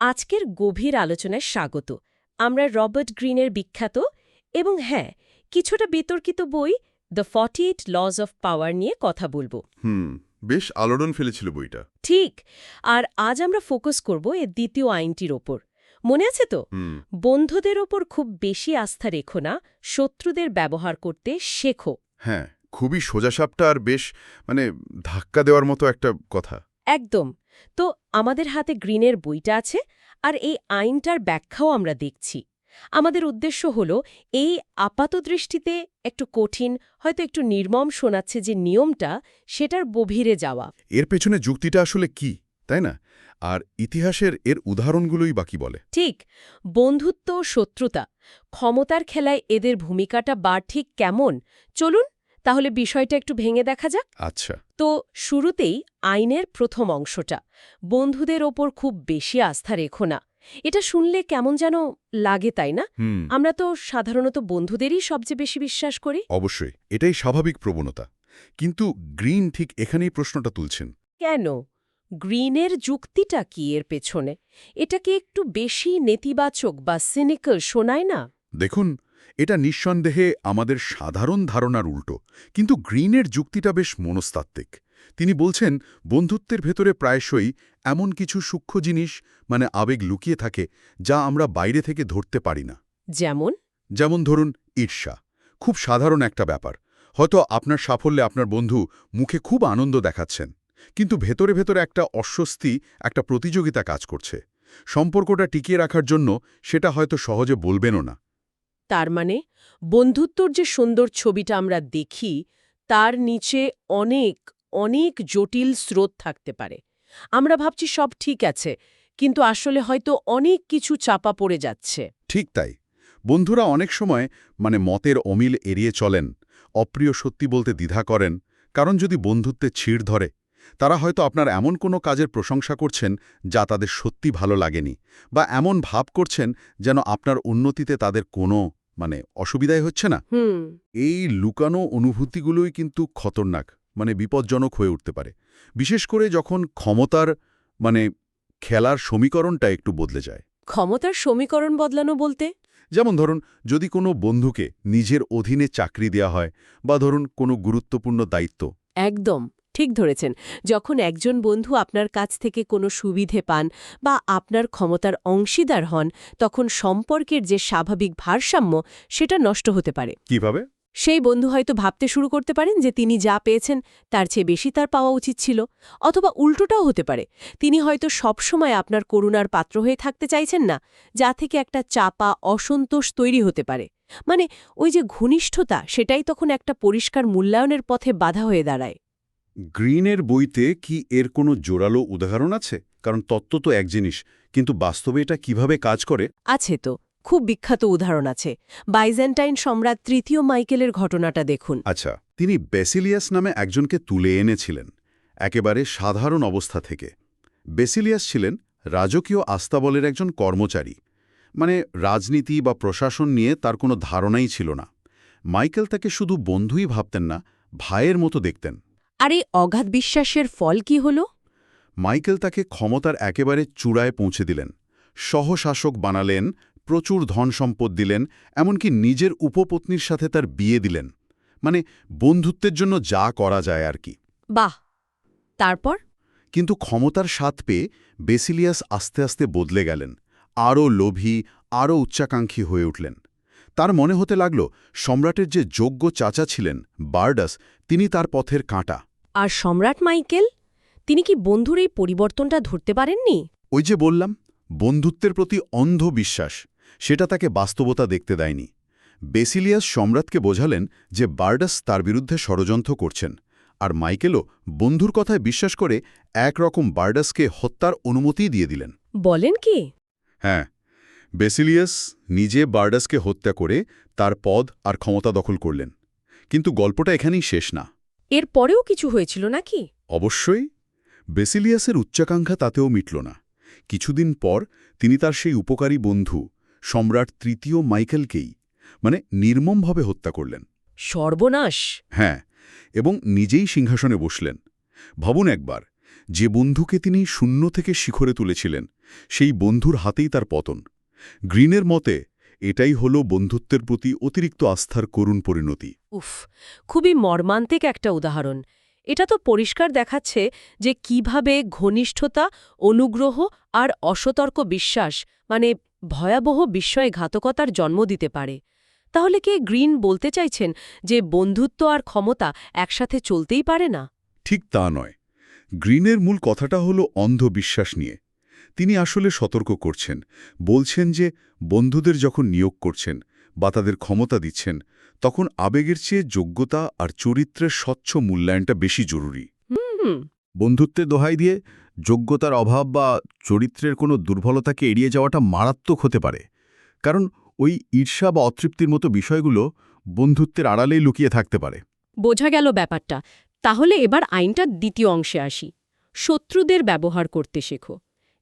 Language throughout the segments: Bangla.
আজকের গভীর আলোচনায় স্বাগত। আমরা রবার্ট গ্রিনের বিখ্যাত এবং হ্যাঁ কিছুটা বিতর্কিত বই the forty eight laws of power নিয়ে কথা বলব। হুম বেশ আলোড়ন ফেলেছিল বইটা। ঠিক আর আজ আমরা ফোকাস করব এর দ্বিতীয় আইনটির ওপর। মনে আছে তো? বন্ধুদের ওপর খুব বেশি আস্থা রেখো না শত্রুদের ব্যবহার করতে শেখো। হ্যাঁ খুবই সোজাসাপটা আর বেশ মানে ধাক্কা দেওয়ার মতো একটা কথা। একদম। তো আমাদের হাতে গ্রিনের বইটা আছে আর এই আইনটার ব্যাখ্যাও আমরা দেখছি। আমাদের উদ্দেশ্য হল এই আপাতদৃষ্টিতে একটু কঠিন হয়তো একটু নির্মম শোনাচ্ছে যে নিয়মটা সেটার গভীরে যাওয়া। এর পেছনে যুক্তিটা আসলে কি তাই না? আর ইতিহাসের এর উদাহরণগুলোই বাকি বলে? ঠিক বন্ধুত্ব ও শত্রুতা ক্ষমতার খেলায় এদের ভূমিকাটা বা ঠিক কেমন? চলুন তাহলে বিষয়টা একটু ভেঙে দেখা যাক। আচ্ছা। তো শুরুতেই আইনের প্রথম অংশটা। বন্ধুদের ওপর খুব বেশি আস্থা রেখো না। এটা শুনলে কেমন যেন লাগে তাই না? আমরা তো সাধারণত বন্ধুদেরই সবচেয়ে বেশি বিশ্বাস করি। অবশ্যই এটাই স্বাভাবিক প্রবণতা। কিন্তু গ্রিন ঠিক এখানেই প্রশ্নটা তুলছেন। কেন? গ্রিনের যুক্তিটা কি এর পেছনে? এটা কি একটু বেশি নেতিবাচক বা সিনিক্যাল শোনায় না? দেখুন এটা নিঃসন্দেহে আমাদের সাধারণ ধারণার উল্টো কিন্তু গ্রিনের যুক্তিটা বেশ মনস্তাত্ত্বিক। তিনি বলছেন বন্ধুত্বের ভেতরে প্রায়শই এমন কিছু সূক্ষ্ম জিনিস মানে আবেগ লুকিয়ে থাকে যা আমরা বাইরে থেকে ধরতে পারি না। যেমন? যেমন ধরুন ঈর্ষা। খুব সাধারণ একটা ব্যাপার। হয়তো আপনার সাফল্যে আপনার বন্ধু মুখে খুব আনন্দ দেখাচ্ছেন কিন্তু ভেতরে ভেতরে একটা অস্বস্তি একটা প্রতিযোগিতা কাজ করছে। সম্পর্কটা টিকিয়ে রাখার জন্য সেটা হয়তো সহজে বলবেনও না। তার মানে বন্ধুত্বর যে সুন্দর ছবিটা আমরা দেখি, তার নিচে অনেক অনেক জটিল স্রোত থাকতে পারে। আমরা ভাবছি সব ঠিক আছে, কিন্তু আসলে হয়তো অনেক কিছু চাপা পড়ে যাচ্ছে। ঠিক তাই। বন্ধুরা অনেক সময় মানে মতের অমিল এড়িয়ে চলেন, অপ্রিয় সত্যি বলতে দ্বিধা করেন, কারণ যদি বন্ধুত্বে ছিঁড় ধরে, তারা হয়তো আপনার এমন কোনো কাজের প্রশংসা করছেন যা তাদের সত্যি ভালো লাগেনি, বা এমন ভাব করছেন যেন আপনার উন্নতিতে তাদের কোনো মানে অসুবিধাই হচ্ছে না। এই লুকানো অনুভূতিগুলোই কিন্তু খতরনাক মানে বিপজ্জনক হয়ে উঠতে পারে। বিশেষ করে যখন ক্ষমতার মানে খেলার সমীকরণটা একটু বদলে যায়। ক্ষমতার সমীকরণ বদলানো বলতে? যেমন ধরুন যদি কোনো বন্ধুকে নিজের অধীনে চাকরি দেওয়া হয় বা ধরুন কোনো গুরুত্বপূর্ণ দায়িত্ব একদম। ঠিক ধরেছেন যখন একজন বন্ধু আপনার কাছ থেকে কোনো সুবিধে পান বা আপনার ক্ষমতার অংশীদার হন তখন সম্পর্কের যে স্বাভাবিক ভারসাম্য সেটা নষ্ট হতে পারে। কীভাবে? সেই বন্ধু হয়তো ভাবতে শুরু করতে পারেন যে তিনি যা পেয়েছেন তার চেয়ে বেশি তার পাওয়া উচিত ছিল অথবা উল্টোটাও হতে পারে। তিনি হয়তো সবসময় আপনার করুণার পাত্র হয়ে থাকতে চাইছেন না যা থেকে একটা চাপা অসন্তোষ তৈরি হতে পারে। মানে ওই যে ঘনিষ্ঠতা সেটাই তখন একটা পরিষ্কার মূল্যায়নের পথে বাধা হয়ে দাঁড়ায়। গ্রিনের বইতে কি এর কোনো জোরালো উদাহরণ আছে? কারণ তত্ত্ব তো এক জিনিস কিন্তু বাস্তবে এটা কীভাবে কাজ করে? আছে তো খুব বিখ্যাত উদাহরণ আছে। বাইজেন্টাইন সম্রাট তৃতীয় মাইকেলের ঘটনাটা দেখুন। আচ্ছা তিনি বেসিলিয়াস নামে একজনকে তুলে এনেছিলেন একেবারে সাধারণ অবস্থা থেকে। বেসিলিয়াস ছিলেন রাজকীয় আস্তাবলের একজন কর্মচারী। মানে রাজনীতি বা প্রশাসন নিয়ে তার কোনো ধারণাই ছিল না। মাইকেল তাকে শুধু বন্ধুই ভাবতেন না ভাইয়ের মতো দেখতেন। আর এই অগাধ বিশ্বাসের ফল কি হল? মাইকেল তাকে ক্ষমতার একেবারে চূড়ায় পৌঁছে দিলেন। সহশাসক বানালেন প্রচুর ধন সম্পদ দিলেন এমনকি নিজের উপপত্নীর সাথে তার বিয়ে দিলেন। মানে বন্ধুত্বের জন্য যা করা যায় আর কি। বাহ! তারপর? কিন্তু ক্ষমতার স্বাদ পেয়ে বেসিলিয়াস আস্তে আস্তে বদলে গেলেন। আরও লোভী আরও উচ্চাকাঙ্ক্ষী হয়ে উঠলেন। তার মনে হতে লাগল সম্রাটের যে যোগ্য চাচা ছিলেন বার্ডাস তিনি তার পথের কাঁটা। আর সম্রাট মাইকেল? তিনি কি বন্ধুর এই পরিবর্তনটা ধরতে পারেননি? ওই যে বললাম বন্ধুত্বের প্রতি অন্ধ বিশ্বাস সেটা তাকে বাস্তবতা দেখতে দেয়নি। বেসিলিয়াস সম্রাটকে বোঝালেন যে বার্ডাস তার বিরুদ্ধে ষড়যন্ত্র করছেন আর মাইকেলও বন্ধুর কথায় বিশ্বাস করে একরকম বার্ডাসকে হত্যার অনুমতিই দিয়ে দিলেন। বলেন কি? হ্যাঁ বেসিলিয়াস নিজে বার্ডাসকে হত্যা করে তার পদ আর ক্ষমতা দখল করলেন। কিন্তু গল্পটা এখানেই শেষ না। এর পরেও কিছু হয়েছিল নাকি? অবশ্যই। বেসিলিয়াসের উচ্চাকাঙ্ক্ষা তাতেও মিটল না। কিছুদিন পর তিনি তার সেই উপকারী বন্ধু সম্রাট তৃতীয় মাইকেলকেই মানে নির্মমভাবে হত্যা করলেন। সর্বনাশ! হ্যাঁ এবং নিজেই সিংহাসনে বসলেন। ভাবুন একবার যে বন্ধুকে তিনি শূন্য থেকে শিখরে তুলেছিলেন সেই বন্ধুর হাতেই তার পতন। গ্রিনের মতে এটাই হল বন্ধুত্বের প্রতি অতিরিক্ত আস্থার করুণ পরিণতি। উফ খুবই মর্মান্তিক একটা উদাহরণ। এটা তো পরিষ্কার দেখাচ্ছে যে কীভাবে ঘনিষ্ঠতা অনুগ্রহ আর অসতর্ক বিশ্বাস মানে ভয়াবহ বিস্ময়ঘাতকতার জন্ম দিতে পারে। তাহলে কি গ্রিন বলতে চাইছেন যে বন্ধুত্ব আর ক্ষমতা একসাথে চলতেই পারে না? ঠিক তা নয়। গ্রিনের মূল কথাটা হল অন্ধবিশ্বাস নিয়ে। তিনি আসলে সতর্ক করছেন বলছেন যে বন্ধুদের যখন নিয়োগ করছেন বা তাদের ক্ষমতা দিচ্ছেন তখন আবেগের চেয়ে যোগ্যতা আর চরিত্রের স্বচ্ছ মূল্যায়নটা বেশি জরুরি। হুম। বন্ধুত্বের দোহাই দিয়ে যোগ্যতার অভাব বা চরিত্রের কোনো দুর্বলতাকে এড়িয়ে যাওয়াটা মারাত্মক হতে পারে। কারণ ওই ঈর্ষা বা অতৃপ্তির মতো বিষয়গুলো বন্ধুত্বের আড়ালেই লুকিয়ে থাকতে পারে। বোঝা গেল ব্যাপারটা। তাহলে এবার আইনটার দ্বিতীয় অংশে আসি। শত্রুদের ব্যবহার করতে শেখো।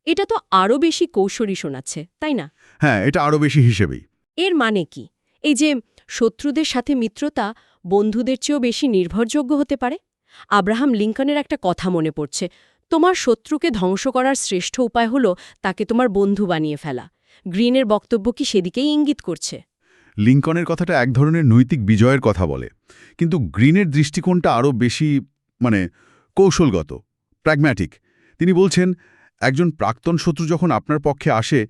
এটা তো আরও বেশি কৌশলী শোনাচ্ছে তাই না? হ্যাঁ এটা আরও বেশি হিসেবেই। এর মানে কি? এই যে শত্রুদের সাথে মিত্রতা বন্ধুদের চেয়েও বেশি নির্ভরযোগ্য হতে পারে? আব্রাহাম লিঙ্কনের একটা কথা মনে পড়ছে। তোমার শত্রুকে ধ্বংস করার শ্রেষ্ঠ উপায় হল তাকে তোমার বন্ধু বানিয়ে ফেলা। গ্রিনের বক্তব্য কি সেদিকেই ইঙ্গিত করছে? লিঙ্কনের কথাটা এক ধরনের নৈতিক বিজয়ের কথা বলে। কিন্তু গ্রিনের দৃষ্টিকোণটা আরও বেশি মানে কৌশলগত প্র্যাগম্যাটিক। তিনি বলছেন একজন প্রাক্তন শত্রু যখন আপনার পক্ষে আসে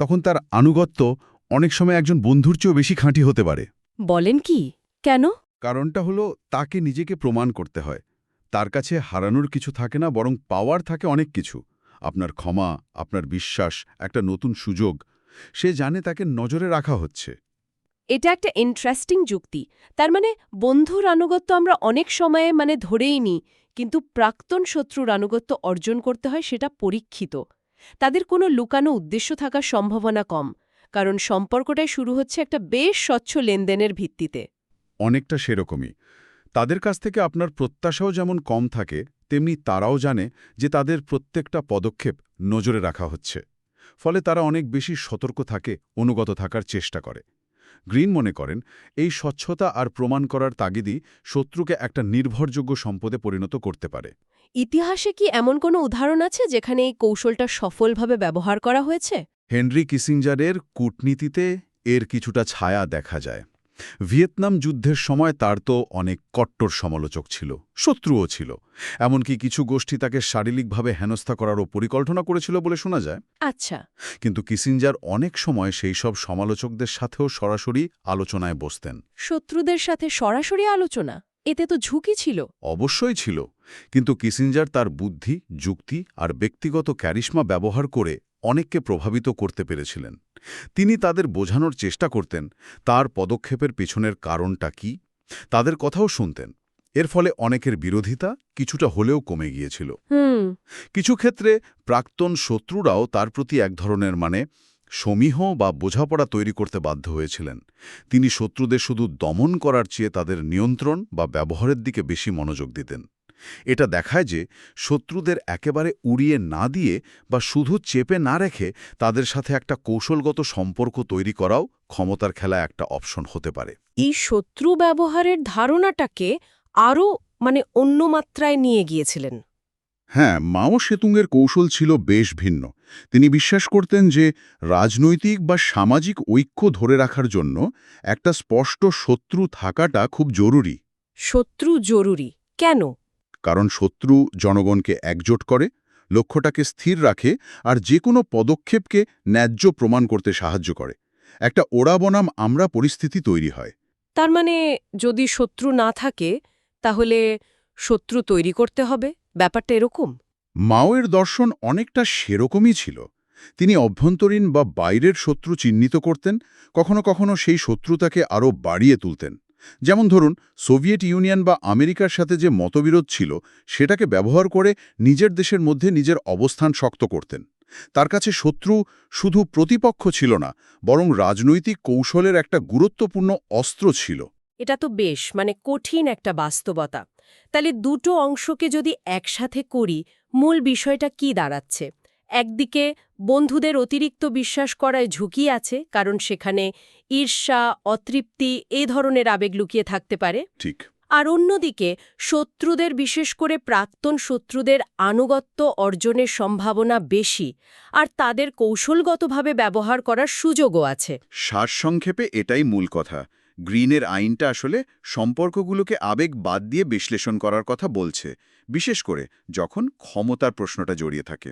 তখন তার আনুগত্য অনেক সময় একজন বন্ধুর চেয়েও বেশি খাঁটি হতে পারে। বলেন কি? কেন? কারণটা হলো তাকে নিজেকে প্রমাণ করতে হয়। তার কাছে হারানোর কিছু থাকে না বরং পাওয়ার থাকে অনেক কিছু। আপনার ক্ষমা আপনার বিশ্বাস একটা নতুন সুযোগ সে জানে তাকে নজরে রাখা হচ্ছে। এটা একটা ইন্টারেস্টিং যুক্তি। তার মানে বন্ধুর আনুগত্য আমরা অনেক সময়ে মানে ধরেই নিই, কিন্তু প্রাক্তন শত্রুর আনুগত্য অর্জন করতে হয় সেটা পরীক্ষিত। তাদের কোনো লুকানো উদ্দেশ্য থাকার সম্ভাবনা কম, কারণ সম্পর্কটাই শুরু হচ্ছে একটা বেশ স্বচ্ছ লেনদেনের ভিত্তিতে। অনেকটা সেরকমই। তাদের কাছ থেকে আপনার প্রত্যাশাও যেমন কম থাকে, তেমনি তারাও জানে যে তাদের প্রত্যেকটা পদক্ষেপ নজরে রাখা হচ্ছে। ফলে তারা অনেক বেশি সতর্ক থাকে, অনুগত থাকার চেষ্টা করে। গ্রিন মনে করেন এই স্বচ্ছতা আর প্রমাণ করার তাগিদই শত্রুকে একটা নির্ভরযোগ্য সম্পদে পরিণত করতে পারে। ইতিহাসে কি এমন কোনো উদাহরণ আছে যেখানে এই কৌশলটা সফলভাবে ব্যবহার করা হয়েছে? হেনরি কিসিঞ্জারের কূটনীতিতে এর কিছুটা ছায়া দেখা যায়। ভিয়েতনাম যুদ্ধের সময় তার তো অনেক কট্টর সমালোচক ছিল শত্রুও ছিল। এমনকি কিছু গোষ্ঠী তাকে শারীরিকভাবে হেনস্থা করারও পরিকল্পনা করেছিল বলে শোনা যায়। আচ্ছা। কিন্তু কিসিঞ্জার অনেক সময় সেই সব সমালোচকদের সাথেও সরাসরি আলোচনায় বসতেন। শত্রুদের সাথে সরাসরি আলোচনা? এতে তো ঝুঁকি ছিল। অবশ্যই ছিল। কিন্তু কিসিঞ্জার তার বুদ্ধি যুক্তি আর ব্যক্তিগত ক্যারিশমা ব্যবহার করে অনেককে প্রভাবিত করতে পেরেছিলেন। তিনি তাদের বোঝানোর চেষ্টা করতেন তার পদক্ষেপের পেছনের কারণটা কি? তাদের কথাও শুনতেন। এর ফলে অনেকের বিরোধিতা কিছুটা হলেও কমে গিয়েছিল। কিছু ক্ষেত্রে প্রাক্তন শত্রুরাও তার প্রতি এক ধরনের মানে সমীহ বা বোঝাপড়া তৈরি করতে বাধ্য হয়েছিলেন। তিনি শত্রুদের শুধু দমন করার চেয়ে তাদের নিয়ন্ত্রণ বা ব্যবহারের দিকে বেশি মনোযোগ দিতেন। এটা দেখায় যে শত্রুদের একেবারে উড়িয়ে না দিয়ে বা শুধু চেপে না রেখে তাদের সাথে একটা কৌশলগত সম্পর্ক তৈরি করাও ক্ষমতার খেলা একটা অপশন হতে পারে। এই শত্রু ব্যবহারের ধারণাটাকে আরও মানে অন্য মাত্রায় নিয়ে গিয়েছিলেন। হ্যাঁ মাও সেতুংয়ের কৌশল ছিল বেশ ভিন্ন। তিনি বিশ্বাস করতেন যে রাজনৈতিক বা সামাজিক ঐক্য ধরে রাখার জন্য একটা স্পষ্ট শত্রু থাকাটা খুব জরুরি। শত্রু জরুরি। কেন? কারণ শত্রু জনগণকে একজোট করে লক্ষ্যটাকে স্থির রাখে আর যে কোনো পদক্ষেপকে ন্যায্য প্রমাণ করতে সাহায্য করে। একটা ওড়া বনাম আমরা পরিস্থিতি তৈরি হয়। তার মানে যদি শত্রু না থাকে তাহলে শত্রু তৈরি করতে হবে? ব্যাপারটা এরকম? মাওয়ের দর্শন অনেকটা সেরকমই ছিল। তিনি অভ্যন্তরীণ বা বাইরের শত্রু চিহ্নিত করতেন কখনো কখনো সেই শত্রুতাকে আরও বাড়িয়ে তুলতেন। যেমন ধরুন, সোভিয়েত ইউনিয়ন বা আমেরিকার সাথে যে মতবিরোধ ছিল, সেটাকে ব্যবহার করে নিজের দেশের মধ্যে নিজের অবস্থান শক্ত করতেন। তার কাছে শত্রু শুধু প্রতিপক্ষ ছিল না, বরং রাজনৈতিক কৌশলের একটা গুরুত্বপূর্ণ অস্ত্র ছিল। এটা তো বেশ মানে কঠিন একটা বাস্তবতা। তাহলে দুটো অংশকে যদি একসাথে করি, মূল বিষয়টা কি দাঁড়াচ্ছে? একদিকে বন্ধুদের অতিরিক্ত বিশ্বাস করায় ঝুঁকি আছে কারণ সেখানে ঈর্ষা অতৃপ্তি এ ধরনের আবেগ লুকিয়ে থাকতে পারে। ঠিক। আর অন্যদিকে শত্রুদের বিশেষ করে প্রাক্তন শত্রুদের আনুগত্য অর্জনের সম্ভাবনা বেশি আর তাদের কৌশলগতভাবে ব্যবহার করার সুযোগও আছে। সারসংক্ষেপে এটাই মূল কথা। গ্রিনের আইনটা আসলে সম্পর্কগুলোকে আবেগ বাদ দিয়ে বিশ্লেষণ করার কথা বলছে বিশেষ করে যখন ক্ষমতার প্রশ্নটা জড়িয়ে থাকে।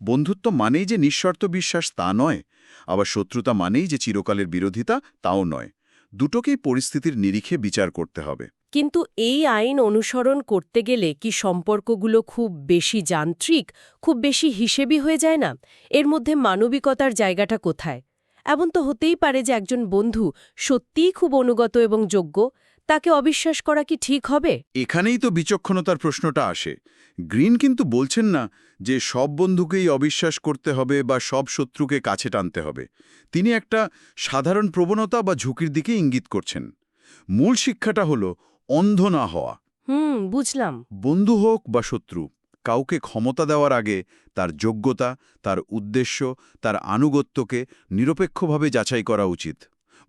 বন্ধুত্ব মানেই যে নিঃশর্ত বিশ্বাস তা নয়। আবার শত্রুতা মানেই যে চিরকালের বিরোধিতা তাও নয়। দুটোকেই পরিস্থিতির নিরিখে বিচার করতে হবে। কিন্তু এই আইন অনুসরণ করতে গেলে কি সম্পর্কগুলো খুব বেশি যান্ত্রিক খুব বেশি হিসেবি হয়ে যায় না? এর মধ্যে মানবিকতার জায়গাটা কোথায়? এমন তো হতেই পারে যে একজন বন্ধু সত্যিই খুব অনুগত এবং যোগ্য তাকে অবিশ্বাস করা কি ঠিক হবে? এখানেই তো বিচক্ষণতার প্রশ্নটা আসে। গ্রিন কিন্তু বলছেন না যে সব বন্ধুকেই অবিশ্বাস করতে হবে বা সব শত্রুকে কাছে টানতে হবে। তিনি একটা সাধারণ প্রবণতা বা ঝুঁকির দিকে ইঙ্গিত করছেন। মূল শিক্ষাটা হলো অন্ধ না হওয়া। হুম বুঝলাম। বন্ধু হোক বা শত্রু কাউকে ক্ষমতা দেওয়ার আগে তার যোগ্যতা তার উদ্দেশ্য তার আনুগত্যকে নিরপেক্ষভাবে যাচাই করা উচিত।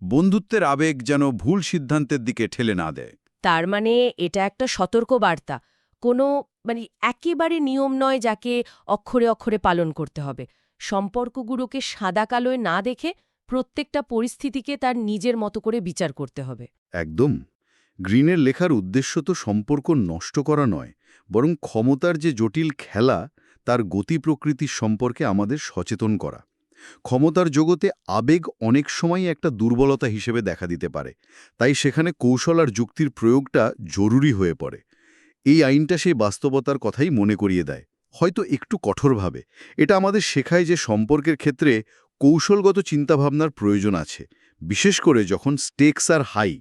বন্ধুত্বের আবেগ যেন ভুল সিদ্ধান্তের দিকে ঠেলে না দেয়। তার মানে এটা একটা সতর্ক বার্তা কোনো মানে একেবারে নিয়ম নয় যাকে অক্ষরে অক্ষরে পালন করতে হবে। সম্পর্কগুলোকে সাদা কালোয় না দেখে প্রত্যেকটা পরিস্থিতিকে তার নিজের মতো করে বিচার করতে হবে। একদম। গ্রিনের লেখার উদ্দেশ্য তো সম্পর্ক নষ্ট করা নয়, বরং ক্ষমতার যে জটিল খেলা, তার গতি প্রকৃতির সম্পর্কে আমাদের সচেতন করা। ক্ষমতার জগতে আবেগ অনেক সময় একটা দুর্বলতা হিসেবে দেখা দিতে পারে, তাই সেখানে কৌশল আর যুক্তির প্রয়োগটা জরুরি হয়ে পড়ে। এই আইনটা সেই বাস্তবতার কথাই মনে করিয়ে দেয়। হয়তো একটু কঠোরভাবে। এটা আমাদের শেখায় যে সম্পর্কের ক্ষেত্রে কৌশলগত চিন্তাভাবনার প্রয়োজন আছে। বিশেষ করে যখন স্টেকস আর হাই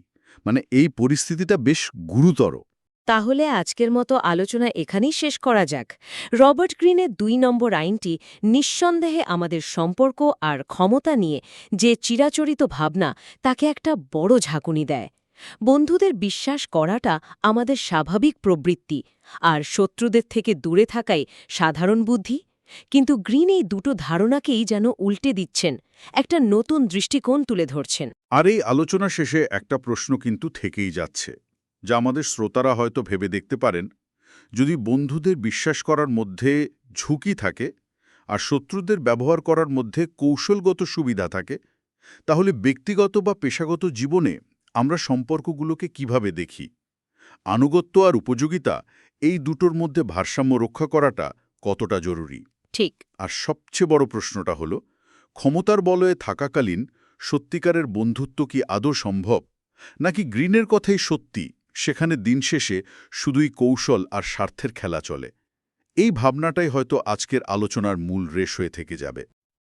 মানে এই পরিস্থিতিটা বেশ গুরুতর। তাহলে আজকের মতো আলোচনা এখানেই শেষ করা যাক। রবার্ট গ্রিনের দুই নম্বর আইনটি নিঃসন্দেহে আমাদের সম্পর্ক আর ক্ষমতা নিয়ে যে চিরাচরিত ভাবনা, তাকে একটা বড় ঝাঁকুনি দেয়। বন্ধুদের বিশ্বাস করাটা আমাদের স্বাভাবিক প্রবৃত্তি, আর শত্রুদের থেকে দূরে থাকাই সাধারণ বুদ্ধি। কিন্তু গ্রিন এই দুটো ধারণাকেই যেন উল্টে দিচ্ছেন, একটা নতুন দৃষ্টিকোণ তুলে ধরছেন। আর এই আলোচনা শেষে একটা প্রশ্ন কিন্তু থেকেই যাচ্ছে, যা আমাদের শ্রোতারা হয়তো ভেবে দেখতে পারেন। যদি বন্ধুদের বিশ্বাস করার মধ্যে ঝুঁকি থাকে, আর শত্রুদের ব্যবহার করার মধ্যে কৌশলগত সুবিধা থাকে, তাহলে ব্যক্তিগত বা পেশাগত জীবনে আমরা সম্পর্কগুলোকে কীভাবে দেখি? আনুগত্য আর উপযোগিতা এই দুটোর মধ্যে ভারসাম্য রক্ষা করাটা কতটা জরুরি? ঠিক। আর সবচেয়ে বড় প্রশ্নটা হল ক্ষমতার বলয়ে থাকাকালীন সত্যিকারের বন্ধুত্ব কি আদৌ সম্ভব? নাকি গ্রিনের কথাই সত্যি সেখানে দিন শেষে শুধুই কৌশল আর স্বার্থের খেলা চলে? এই ভাবনাটাই হয়তো আজকের আলোচনার মূল রেশ হয়ে থেকে যাবে।